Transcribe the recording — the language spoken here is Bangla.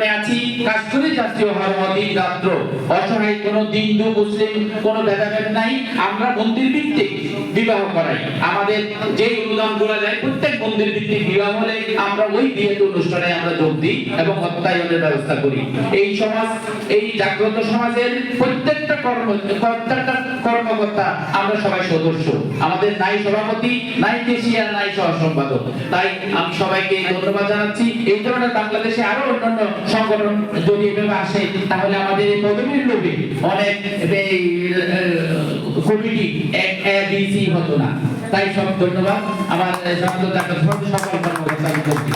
জীবনে আছি। কাষ্টরে জাতীয় হরমদিন রাত্র। অসহায় কোনো হিন্দু, মুসলিম, কোনো ভেদাভেদ নাই। আমরা মন্দির ভিত্তিক বিবাহ করাই। আমাদের যে অনুদানগুলা যায় প্রত্যেক মন্দির ভিত্তিক বিবাহ হলে আমরা ওই বিয়ের অনুষ্ঠানে আমরা যোগ দিই এবং অত্যায়নের ব্যবস্থা করি। এই সমাজ, এই জাগ্রত সমাজের প্রত্যেকটা কর্ম, প্রত্যেকটা কর্মকর্তা আমরা সবাই সদস্য। আমাদের নাই সভাপতি, নাই কেশিয়ার নাই সহ সম্পাদক তাই আমি সবাইকে ধন্যবাদ জানাচ্ছি। এই ধরনের বাংলাদেশে আরও অন্যান্য সংগঠন যদি এভাবে আসে, তাহলে আমাদের এই পদবীর লোভে অনেক কমিটি এক, এ হতো না। তাই সব ধন্যবাদ। আমার সমাজ সকল কর্মকর্তা আমি করছি